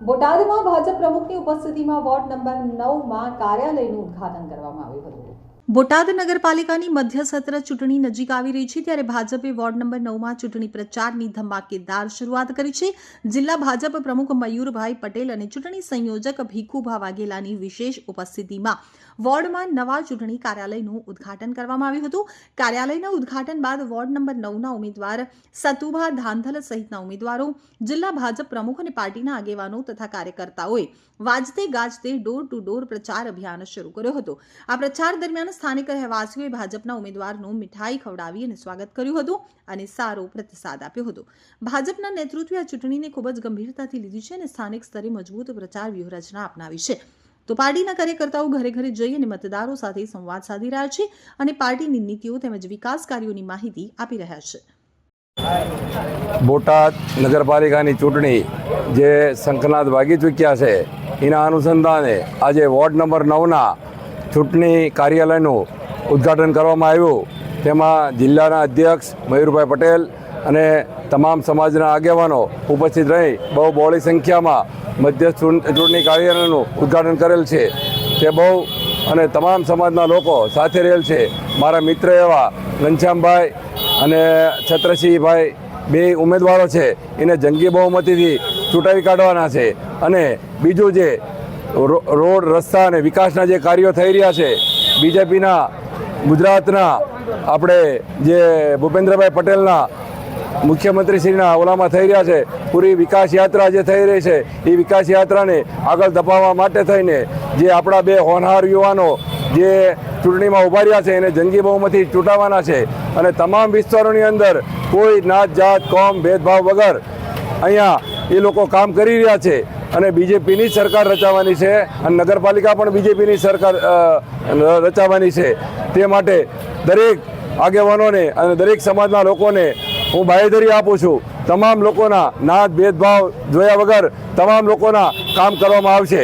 બોટાદમાં ભાજપ પ્રમુખની ઉપસ્થિતિમાં વોર્ડ નંબર નવમાં કાર્યાલયનું ઉદ્ઘાટન કરવામાં આવ્યું હતું. બોટાદ નગરપાલિકાની મધ્ય સત્ર ચૂંટણી નજીક આવી રહી છે ત્યારે ભાજપે વોર્ડ નંબર નવમાં ચૂંટણી પ્રચારની ધમાકેદાર શરૂઆત કરી છે. જિલ્લા ભાજપ પ્રમુખ મયુરભાઈ પટેલ અને ચૂંટણી સંયોજક ભીખુભા વાઘેલાની વિશેષ ઉપસ્થિતિમાં વોર્ડમાં નવા ચૂંટણી કાર્યાલયનું ઉદ્ઘાટન કરવામાં આવ્યું હતું. કાર્યાલયના ઉદ્ઘાટન બાદ વોર્ડ નંબર નવના ઉમેદવાર સતુભા ધાંધલ સહિતના ઉમેદવારો, જિલ્લા ભાજપ પ્રમુખ અને પાર્ટીના આગેવાનો તથા કાર્યકર્તાઓએ વાજતે ગાજતે ડોર ટુ ડોર પ્રચાર અભિયાન શરૂ કર્યો હતો. આ પ્રચાર દરમિયાન સ્થાનિક રહેવાસીઓએ ભાજપના ઉમેદવારનું મીઠાઈ ખવડાવી અને સ્વાગત કર્યું હતું અને સારો પ્રતિસાદ આપ્યો હતો. ભાજપના નેતૃત્વે આ ચૂંટણીને ખૂબ જ ગંભીરતાથી લીધી છે અને સ્થાનિક સ્તરે મજબૂત પ્રચાર વ્યૂહરચના અપનાવી છે. તો પાર્ટીના કાર્યકર્તાઓ ઘરે ઘરે જઈ અને મતદારો સાથે સંવાદ સાધી રહ્યા છે અને પાર્ટીની નીતિઓ તેમજ વિકાસ કાર્યોની માહિતી આપી રહ્યા છે. બોટાદ નગરપાલિકાની ચૂંટણી જે શંખનાદ વાગી ચૂક્યા છે, એના અનુસંધાને આજે વોર્ડ નંબર નવના ચૂંટણી કાર્યાલયનું ઉદ્ઘાટન કરવામાં આવ્યું. તેમાં જિલ્લાના અધ્યક્ષ મયુરભાઈ પટેલ અને તમામ સમાજના આગેવાનો ઉપસ્થિત રહી બહુ બહોળી સંખ્યામાં મધ્યસ્થ ચૂંટણી કાર્યાલયનું ઉદ્ઘાટન કરેલ છે. તે બહુ અને તમામ સમાજના લોકો સાથે રહેલ છે. મારા મિત્ર એવા ઘનશ્યામભાઈ અને છત્રસિંહભાઈ બે ઉમેદવારો છે. એને જંગી બહુમતીથી ચૂંટાવી કાઢવાના છે. અને બીજું જે રોડ રસ્તા અને વિકાસના જે કાર્યો થઈ રહ્યા છે, બીજેપીના, ગુજરાતના, આપણે જે ભૂપેન્દ્રભાઈ પટેલના મુખ્યમંત્રીશ્રીના ઓલામાં થઈ રહ્યા છે. પૂરી વિકાસ યાત્રા જે થઈ રહી છે, એ વિકાસ યાત્રાને આગળ ધપાવવા માટે થઈને જે આપણા બે હોનહાર યુવાનો જે ચૂંટણીમાં ઊભા રહ્યા છે, એને જંગી બહુમતી ચૂંટાવાના છે. અને તમામ વિસ્તારોની અંદર કોઈ નાત, જાત, કોમ, ભેદભાવ વગર અહીંયા એ લોકો કામ કરી રહ્યા છે. અને બીજેપીની સરકાર રચાવાની છે અને નગરપાલિકા પણ બીજેપીની સરકાર રચાવાની છે. તે માટે દરેક આગેવાનોને અને દરેક સમાજના લોકોને હું બાહેધરી આપું છું. તમામ લોકોના નાદ ભેદભાવ જોયા વગર તમામ લોકોના કામ કરવામાં આવશે.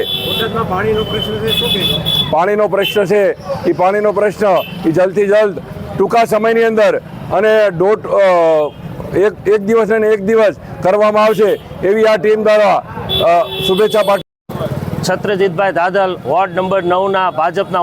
પાણીનો પ્રશ્ન છે શું કહેશો? પાણીનો પ્રશ્ન છે. એ પાણીનો પ્રશ્ન એ જલ્દથી જલ્દ ટૂંકા સમયની અંદર અને દોઢ એક એક દિવસ અને એક દિવસ કરવામાં આવશે એવી આ ટીમ દ્વારા શુભેચ્છા પાઠ છત્રજીતભાઈ દાદલ વોર્ડ નંબર નવના ભાજપના